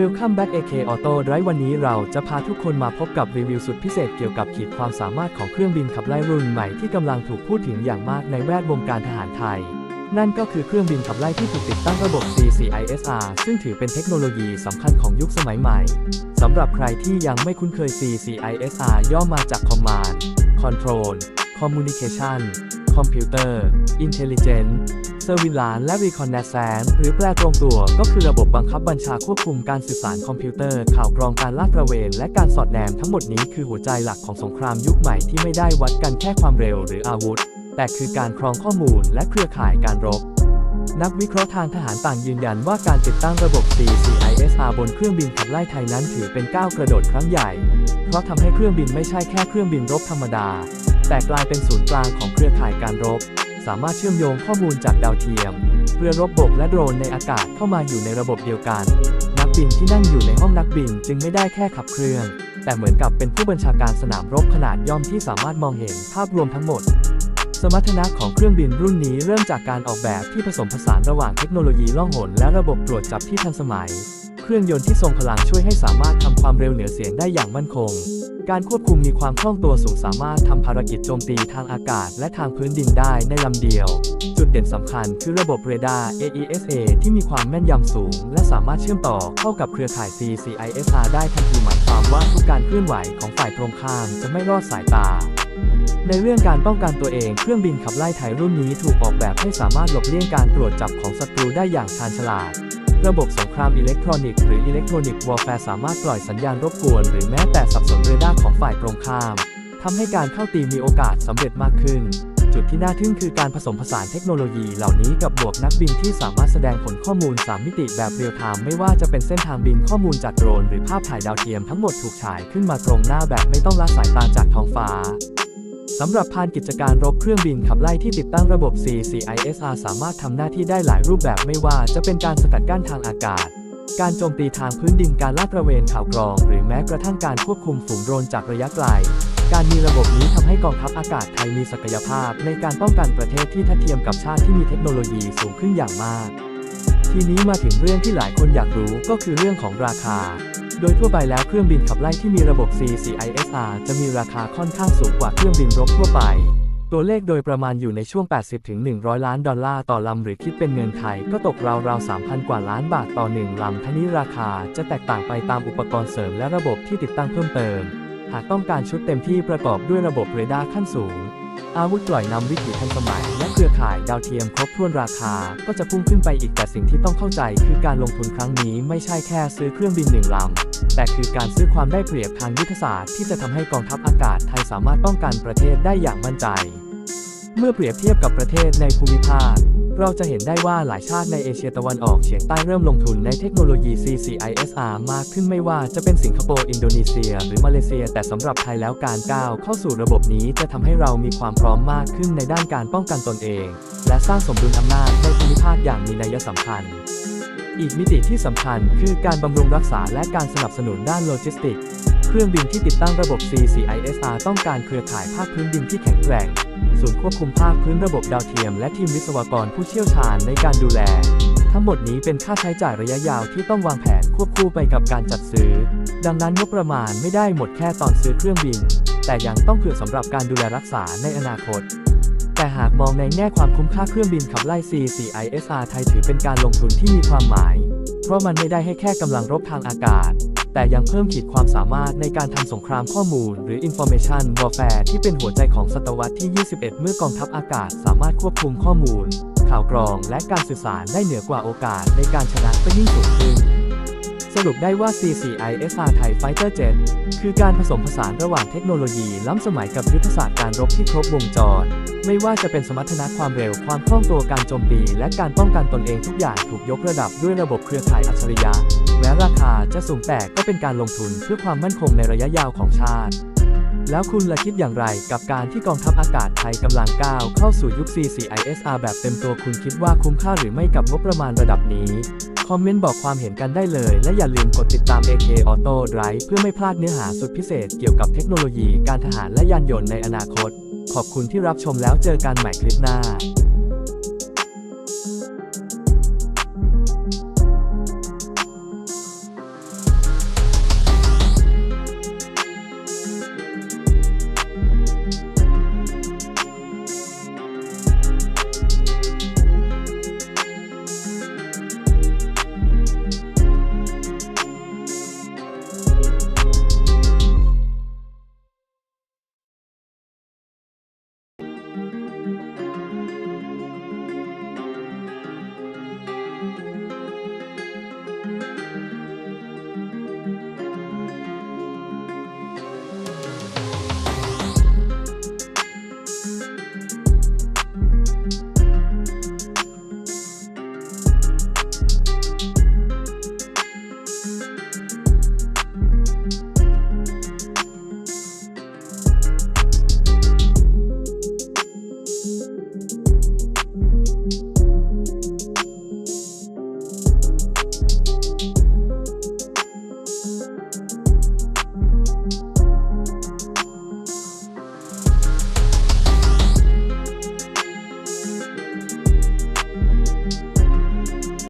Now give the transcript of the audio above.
Welcome back AK Auto Drive วันนี้เราจะพาทุกคนมาพบกับรีวิวสุดพิเศษเกี่ยวกับขีดความสามารถของเครื่องบินขับไล่รุ่นใหม่ที่กำลังถูกพูดถึงอย่างมากในแวดวงการทหารไทย นั่นก็คือเครื่องบินขับไล่ที่ถูกติดตั้งระบบ CCISR ซึ่งถือเป็นเทคโนโลยีสำคัญของยุคสมัยใหม่สำหรับใครที่ยังไม่คุ้นเคย CCISR ย่อมาจาก Command Control Communication Computer Intelligence Surveillance และ Reconnaissance หรือแปลตรงตัว ก็คือระบบบังคับบัญชาควบคุมการสื่อสารคอมพิวเตอร์ ข่าวกรองการลาดตระเวน และการสอดแนมทั้งหมดนี้คือหัวใจหลักของสงครามยุคใหม่ที่ไม่ได้วัดกันแค่ความเร็วหรืออาวุธ แต่คือการครองข้อมูลและเครือข่ายการรบนักวิเคราะห์ทางทหารต่างยืนยันว่าการติดตั้งระบบ CCISR บนเครื่องบินขับไล่ไทยนั้นถือเป็นก้าวกระโดดครั้งใหญ่ เพราะทำให้เครื่องบินไม่ใช่แค่เครื่องบินรบธรรมดา แต่กลายเป็นศูนย์กลางของเครือข่ายการรบ สามารถเชื่อมโยงข้อมูลจากดาวเทียม เรือรบบกและโดรนในอากาศเข้ามาอยู่ในระบบเดียวกัน นักบินที่นั่งอยู่ในห้องนักบินจึงไม่ได้แค่ขับเครื่องแต่เหมือนกับเป็นผู้บัญชาการสนามรบขนาดย่อมที่สามารถมองเห็นภาพรวมทั้งหมด สมรรถนะของเครื่องบินรุ่นนี้เริ่มจากการออกแบบที่ผสมผสานระหว่างเทคโนโลยีล่องหนและระบบตรวจจับที่ทันสมัย เครื่องยนต์ที่ทรงพลังช่วยให้สามารถทำความเร็วเหนือเสียงได้อย่างมั่นคง การควบคุมมีความคล่องตัวสูงสามารถทำภารกิจโจมตีทางอากาศและทางพื้นดินได้ในลำเดียว จุดเด่นสำคัญคือระบบเรดาร์ AESA ที่มีความแม่นยำสูง และสามารถเชื่อมต่อเข้ากับเครือข่าย CCISR ได้ทันทีหมายความว่าทุกการเคลื่อนไหวของฝ่ายตรงข้ามจะไม่รอดสายตาในเรื่องการป้องกันตัวเองเครื่องบินขับไล่ไทยรุ่นนี้ถูกออกแบบให้สามารถหลบเลี่ยงการตรวจจับของศัตรูได้อย่างชาญฉลาด ระบบสงครามอิเล็กทรอนิกส์หรืออิเล็กทรอนิกส์วอร์แฟร์สามารถปล่อยสัญญาณรบกวน หรือแม้แต่สับสนเรดาร์ของฝ่ายตรงข้ามทำให้การเข้าตีมีโอกาสสำเร็จมากขึ้น จุดที่น่าทึ่งคือการผสมผสานเทคโนโลยีเหล่านี้กับบวกนักบินที่สามารถแสดงผลข้อมูล 3 มิติแบบเรียลไทม์ไม่ว่าจะเป็นเส้นทางบินข้อมูลจากโดรน หรือภาพถ่ายดาวเทียมทั้งหมดถูกฉายขึ้นมาตรงหน้าแบบไม่ต้องละสายตาจากท้องฟ้า สำหรับพานกิจการรบเครื่องบินขับไล่ที่ติดตั้งระบบ CCISR สามารถทำหน้าที่ได้หลายรูปแบบไม่ว่าจะเป็นการสกัดกั้นทางอากาศ การโจมตีทางพื้นดินการลาดตระเวนข่าวกรอง หรือแม้กระทั่งการควบคุมฝูงโดรนจากระยะไกล การมีระบบนี้ทำให้กองทัพอากาศไทยมีศักยภาพ ในการป้องกันประเทศที่ทัดเทียมกับชาติที่มีเทคโนโลยีสูงขึ้นอย่างมาก ทีนี้มาถึงเรื่องที่หลายคนอยากรู้ก็คือเรื่องของราคา โดยทั่วไปแล้วเครื่องบินขับไล่ที่มีระบบ CCISR จะมีราคาค่อนข้างสูงกว่าเครื่องบินรบทั่วไป ตัวเลขโดยประมาณอยู่ในช่วง 80-100 ล้านดอลลาร์ต่อลำหรือคิดเป็นเงินไทยก็ตกราวๆ 3,000 กว่าล้านบาทต่อหนึ่งลำทั้งนี้ราคาจะแตกต่างไปตามอุปกรณ์เสริมและระบบที่ติดตั้งเพิ่มเติม หากต้องการชุดเต็มที่ประกอบด้วยระบบเรดาร์ขั้นสูง อาวุธปล่อยนำวิถีทันสมัย และเครือข่ายดาวเทียมครบถ้วนราคา ก็จะพุ่งขึ้นไปอีกแต่สิ่งที่ต้องเข้าใจ คือการลงทุนครั้งนี้ไม่ใช่แค่ซื้อเครื่องบินหนึ่งลำ แต่คือการซื้อความได้เปรียบทางยุทธศาสตร์ที่จะทำให้กองทัพอากาศไทยสามารถป้องกันประเทศได้อย่างมั่นใจ เมื่อเปรียบเทียบกับประเทศในภูมิภาค เราจะเห็นได้ว่าหลายชาติในเอเชียตะวันออกเฉียงใต้เริ่มลงทุนในเทคโนโลยี CCISR มากขึ้นไม่ว่าจะเป็นสิงคโปร์ อินโดนีเซีย หรือมาเลเซีย แต่สำหรับไทยแล้วการก้าวเข้าสู่ระบบนี้จะทำให้เรามีความพร้อมมากขึ้นในด้านการป้องกันตนเอง และสร้างสมดุลอำนาจในภูมิภาคอย่างมีนัยสำคัญอีกมิติที่สำคัญคือการบำรุงรักษาและการสนับสนุนด้านโลจิสติกส์ เครื่องบินที่ติดตั้งระบบ CCISR ต้องการเครือข่ายภาคพื้นดินที่แข็งแกร่ง ศูนย์ควบคุมภาคพื้นระบบดาวเทียม และทีมวิศวกรผู้เชี่ยวชาญในการดูแล ทั้งหมดนี้เป็นค่าใช้จ่ายระยะยาวที่ต้องวางแผนควบคู่ไปกับการจัดซื้อ ดังนั้นงบประมาณไม่ได้หมดแค่ตอนซื้อเครื่องบิน แต่ยังต้องเผื่อสำหรับการดูแลรักษาในอนาคตแต่หากมองในแง่ความคุ้มค่าเครื่องบินขับไล่ CCISR ไทยถือเป็นการลงทุนที่มีความหมาย เพราะมันไม่ได้ให้แค่กำลังรบทางอากาศ แต่ยังเพิ่มขีดความสามารถในการทำสงครามข้อมูล หรือ Information Warfare ที่เป็นหัวใจของศตวรรษที่ 21 เมื่อกองทัพอากาศสามารถควบคุมข้อมูล ข่าวกรองและการสื่อสารได้เหนือกว่าโอกาสในการชนะไปยิ่งสูงขึ้น สรุปได้ว่า CCISR ไทย Fighter Jet คือการผสมผสานระหว่างเทคโนโลยีล้ำสมัยกับยุทธศาสตร์การรบที่ครบวงจร ไม่ว่าจะเป็นสมรรถนะความเร็วความคล่องตัวการโจมตี และการป้องกันตนเองทุกอย่างถูกยกระดับด้วยระบบเครือข่ายอัจฉริยะแม้ราคาจะสูงแต่ก็เป็นการลงทุนเพื่อความมั่นคงในระยะยาวของชาติ แล้วคุณละคิดอย่างไรกับการที่กองทัพอากาศไทยกำลังก้าวเข้าสู่ยุค CCISR แบบเต็มตัวคุณคิดว่าคุ้มค่าหรือไม่กับงบประมาณระดับนี้ คอมเมนต์บอกความเห็นกันได้เลย และอย่าลืมกดติดตาม AK Auto Drive เพื่อไม่พลาดเนื้อหาสุดพิเศษเกี่ยวกับเทคโนโลยีการทหารและยานยนต์ในอนาคต ขอบคุณที่รับชมแล้วเจอกันใหม่คลิปหน้า